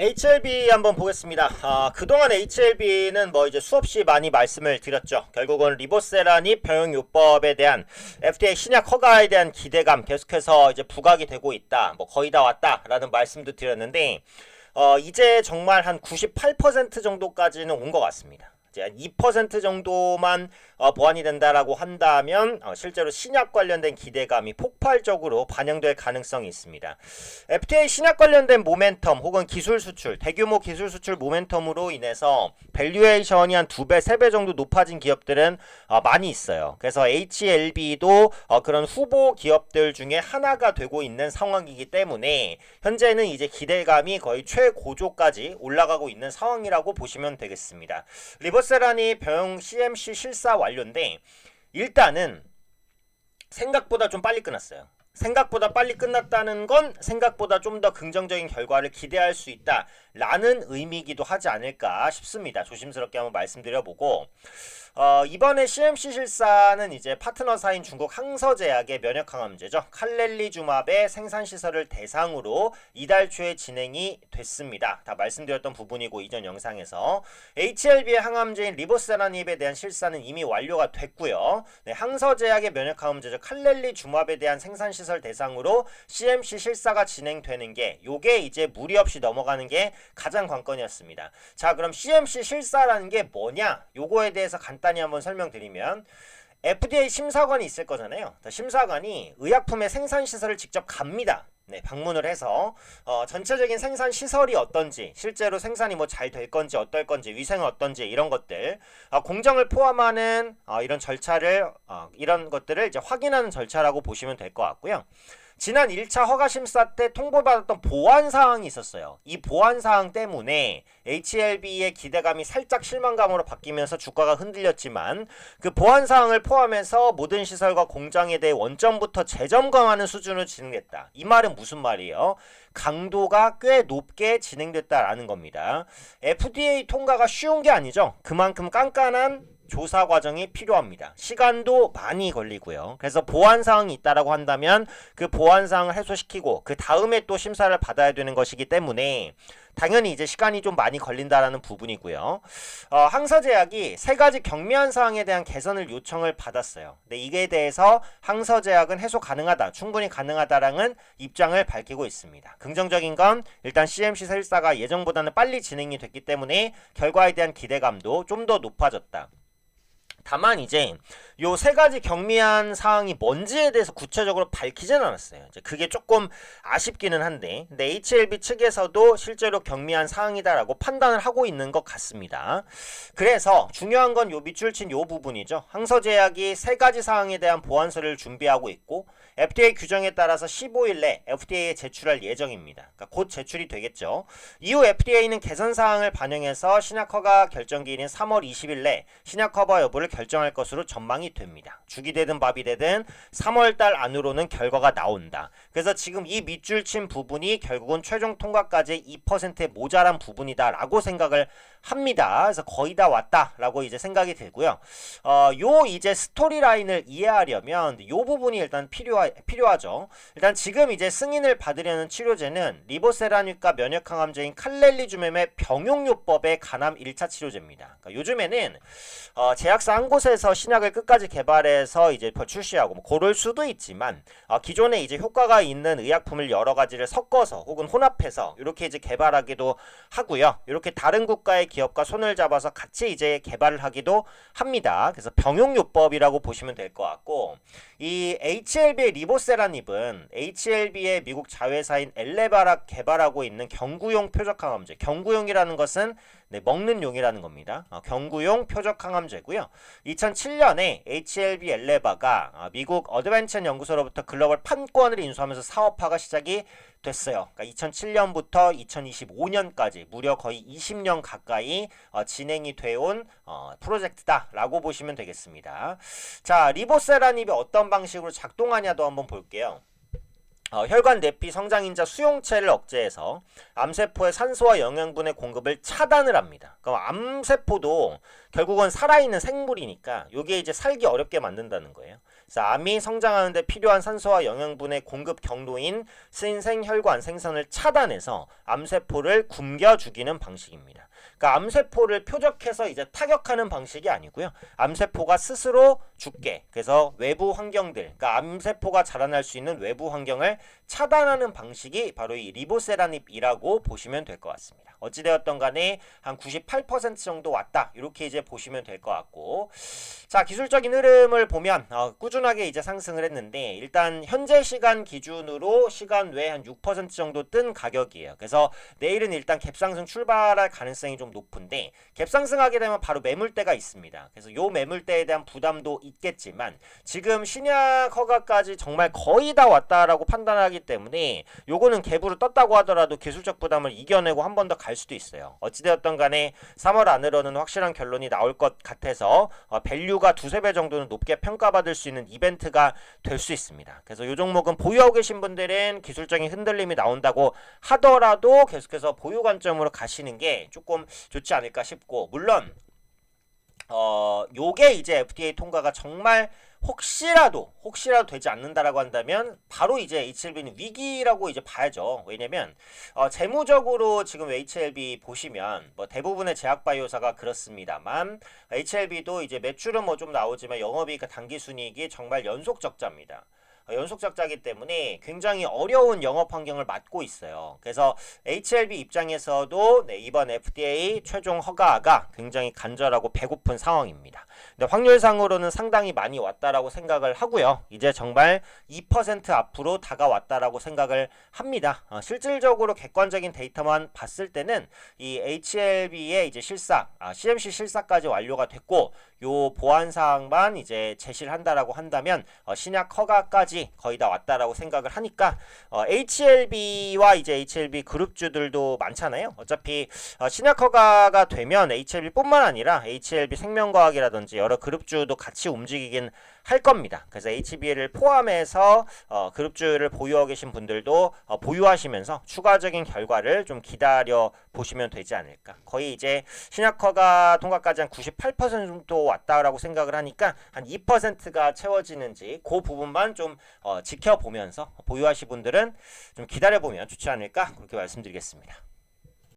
HLB 한번 보겠습니다. 아, 그동안 HLB는 뭐 이제 수없이 많이 말씀을 드렸죠. 결국은 리보세라니 병용요법에 대한 FDA 신약 허가에 대한 기대감 계속해서 이제 부각이 되고 있다. 뭐 거의 다 왔다라는 말씀도 드렸는데 어, 이제 정말 한 98% 정도까지는 온 것 같습니다. 이제 한 2% 정도만 어, 보완이 된다라고 한다면 어, 실제로 신약 관련된 기대감이 폭발적으로 반영될 가능성이 있습니다. FDA 신약 관련된 모멘텀 혹은 기술 수출, 대규모 기술 수출 모멘텀으로 인해서 밸류에이션이 한 두 배, 세 배 정도 높아진 기업들은 어, 많이 있어요. 그래서 HLB도 어, 그런 후보 기업들 중에 하나가 되고 있는 상황이기 때문에 현재는 이제 기대감이 거의 최고조까지 올라가고 있는 상황이라고 보시면 되겠습니다. 리버 세라니 병 CMC 실사 완료인데 일단은 생각보다 좀 빨리 끝났어요. 생각보다 빨리 끝났다는 건 생각보다 좀 더 긍정적인 결과를 기대할 수 있다라는 의미이기도 하지 않을까 싶습니다. 조심스럽게 한번 말씀드려보고 어, 이번에 CMC 실사는 이제 파트너사인 중국 항서제약의 면역항암제죠. 칼렐리주맙의 생산 시설을 대상으로 이달 초에 진행이 됐습니다. 다 말씀드렸던 부분이고 이전 영상에서 HLB의 항암제인 리보세라닙에 대한 실사는 이미 완료가 됐고요. 네, 항서제약의 면역항암제죠. 칼렐리주맙에 대한 생산 시설 대상으로 CMC 실사가 진행되는 게 요게 이제 무리 없이 넘어가는 게 가장 관건이었습니다. 자, 그럼 CMC 실사라는 게 뭐냐? 요거에 대해서 간 단히 한번 설명드리면 FDA 심사관이 있을 거잖아요. 심사관이 의약품의 생산 시설을 직접 갑니다. 네, 방문을 해서 어, 전체적인 생산 시설이 어떤지, 실제로 생산이 뭐 잘 될 건지 어떨 건지, 위생은 어떤지 이런 것들, 어, 공정을 포함하는 어, 이런 절차를 어, 이런 것들을 이제 확인하는 절차라고 보시면 될 것 같고요. 지난 1차 허가 심사 때 통보받았던 보안 사항이 있었어요. 이 보안 사항 때문에 HLB의 기대감이 살짝 실망감으로 바뀌면서 주가가 흔들렸지만 그 보안 사항을 포함해서 모든 시설과 공장에 대해 원점부터 재점검하는 수준으로 진행됐다. 이 말은 무슨 말이에요? 강도가 꽤 높게 진행됐다라는 겁니다. FDA 통과가 쉬운 게 아니죠. 그만큼 깐깐한 조사 과정이 필요합니다. 시간도 많이 걸리고요. 그래서 보안 사항이 있다라고 한다면 그 보안 사항을 해소시키고 그 다음에 또 심사를 받아야 되는 것이기 때문에 당연히 이제 시간이 좀 많이 걸린다라는 부분이고요. 어, 항서제약이 세 가지 경미한 사항에 대한 개선을 요청을 받았어요. 근데 이에 대해서 항서제약은 해소 가능하다, 충분히 가능하다라는 입장을 밝히고 있습니다. 긍정적인 건 일단 CMC 설사가 예정보다는 빨리 진행이 됐기 때문에 결과에 대한 기대감도 좀 더 높아졌다. 다만 이제 요 세 가지 경미한 사항이 뭔지에 대해서 구체적으로 밝히진 않았어요. 이제 그게 조금 아쉽기는 한데, 근데 HLB 측에서도 실제로 경미한 사항이다라고 판단을 하고 있는 것 같습니다. 그래서 중요한 건 요 밑줄 친 요 부분이죠. 항서제약이 세 가지 사항에 대한 보완서를 준비하고 있고 FDA 규정에 따라서 15일 내 FDA에 제출할 예정입니다. 그러니까 곧 제출이 되겠죠. 이후 FDA는 개선 사항을 반영해서 신약 허가 결정 기일인 3월 20일 내 신약 허가 여부를 결정할 것으로 전망이 됩니다. 죽이 되든 밥이 되든 3월 달 안으로는 결과가 나온다. 그래서 지금 이 밑줄 친 부분이 결국은 최종 통과까지 2%의 모자란 부분이다라고 생각을 합니다. 그래서 거의 다 왔다라고 이제 생각이 들고요. 어, 요 이제 스토리라인을 이해하려면 요 부분이 일단 필요하, 필요하죠. 일단 지금 이제 승인을 받으려는 치료제는 리보세라닉과 면역 항암제인 칼렐리주맵의 병용요법의 간암 1차 치료제입니다. 그러니까 요즘에는 어, 제약사 한 곳에서 신약을 끝까지 개발해서 이제 출시하고 뭐 고를 수도 있지만 어, 기존에 이제 효과가 있는 의약품을 여러 가지를 섞어서 혹은 혼합해서 이렇게 이제 개발하기도 하고요. 이렇게 다른 국가의 기업과 손을 잡아서 같이 이제 개발을 하기도 합니다. 그래서 병용요법이라고 보시면 될 것 같고 이 HLB 의 리보세라닙은 HLB의 미국 자회사인 엘레바라 개발하고 있는 경구용 표적항암제. 경구용이라는 것은 네, 먹는 용이라는 겁니다. 어, 경구용 표적항암제고요. 2007년에 HLB 엘레바가 어, 미국 어드벤처 연구소로부터 글로벌 판권을 인수하면서 사업화가 시작이 됐어요. 그러니까 2007년부터 2025년까지 무려 거의 20년 가까이 어, 진행이 되어온 어, 프로젝트다라고 보시면 되겠습니다. 자, 리보세라닙이 어떤 방식으로 작동하냐도 한번 볼게요. 어, 혈관 내피 성장인자 수용체를 억제해서 암세포의 산소와 영양분의 공급을 차단을 합니다. 그럼 암세포도 결국은 살아있는 생물이니까 이게 이제 살기 어렵게 만든다는 거예요. 암이 성장하는 데 필요한 산소와 영양분의 공급 경로인 신생혈관 생성을 차단해서 암세포를 굶겨 죽이는 방식입니다. 그러니까 암세포를 표적해서 이제 타격하는 방식이 아니고요. 암세포가 스스로 죽게 그래서 외부 환경들, 그러니까 암세포가 자라날 수 있는 외부 환경을 차단하는 방식이 바로 이 리보세라닙이라고 보시면 될 것 같습니다. 어찌되었던 간에 한 98% 정도 왔다 이렇게 이제 보시면 될 것 같고 자 기술적인 흐름을 보면 어, 꾸준하게 이제 상승을 했는데 일단 현재 시간 기준으로 시간 외 한 6% 정도 뜬 가격이에요. 그래서 내일은 일단 갭상승 출발할 가능성이 좀 높은데 갭상승하게 되면 바로 매물대가 있습니다. 그래서 요 매물대에 대한 부담도 있겠지만 지금 신약 허가까지 정말 거의 다 왔다라고 판단하기 때문에 요거는 갭으로 떴다고 하더라도 기술적 부담을 이겨내고 한 번 더 갈 수도 있어요. 어찌되었던 간에 3월 안으로는 확실한 결론이 나올 것 같아서 어, 밸류가 두세 배 정도는 높게 평가받을 수 있는 이벤트가 될 수 있습니다. 그래서 이 종목은 보유하고 계신 분들은 기술적인 흔들림이 나온다고 하더라도 계속해서 보유 관점으로 가시는 게 조금 좋지 않을까 싶고 물론 어 요게 이제 FDA 통과가 정말 혹시라도 혹시라도 되지 않는다라고 한다면 바로 이제 HLB는 위기라고 이제 봐야죠. 왜냐면 어, 재무적으로 지금 HLB 보시면 뭐 대부분의 제약 바이오사가 그렇습니다만 HLB도 이제 매출은 뭐 좀 나오지만 영업이익과 당기 순이익이 정말 연속 적자입니다. 어, 연속 적자기 때문에 굉장히 어려운 영업 환경을 맞고 있어요. 그래서 HLB 입장에서도 네, 이번 FDA 최종 허가가 굉장히 간절하고 배고픈 상황입니다. 근데 확률상으로는 상당히 많이 왔다라고 생각을 하고요. 이제 정말 2% 앞으로 다가왔다라고 생각을 합니다. 어, 실질적으로 객관적인 데이터만 봤을 때는 이 HLB의 이제 실사, 아, CMC 실사까지 완료가 됐고 요 보안 사항만 이제 제시를 한다라고 한다면 어, 신약 허가까지 거의 다 왔다라고 생각을 하니까 어, HLB와 이제 HLB 그룹주들도 많잖아요. 어차피 어, 신약 허가가 되면 HLB뿐만 아니라 HLB 생명과학이라든지 여러 그룹주도 같이 움직이긴 할 겁니다. 그래서 HB를 포함해서 어, 그룹주를 보유하고 계신 분들도 어, 보유하시면서 추가적인 결과를 좀 기다려 보시면 되지 않을까. 거의 이제 신약허가 통과까지 한 98% 정도 왔다라고 생각을 하니까 한 2%가 채워지는지 그 부분만 좀 어, 지켜보면서 보유하실 분들은 좀 기다려 보면 좋지 않을까 그렇게 말씀드리겠습니다.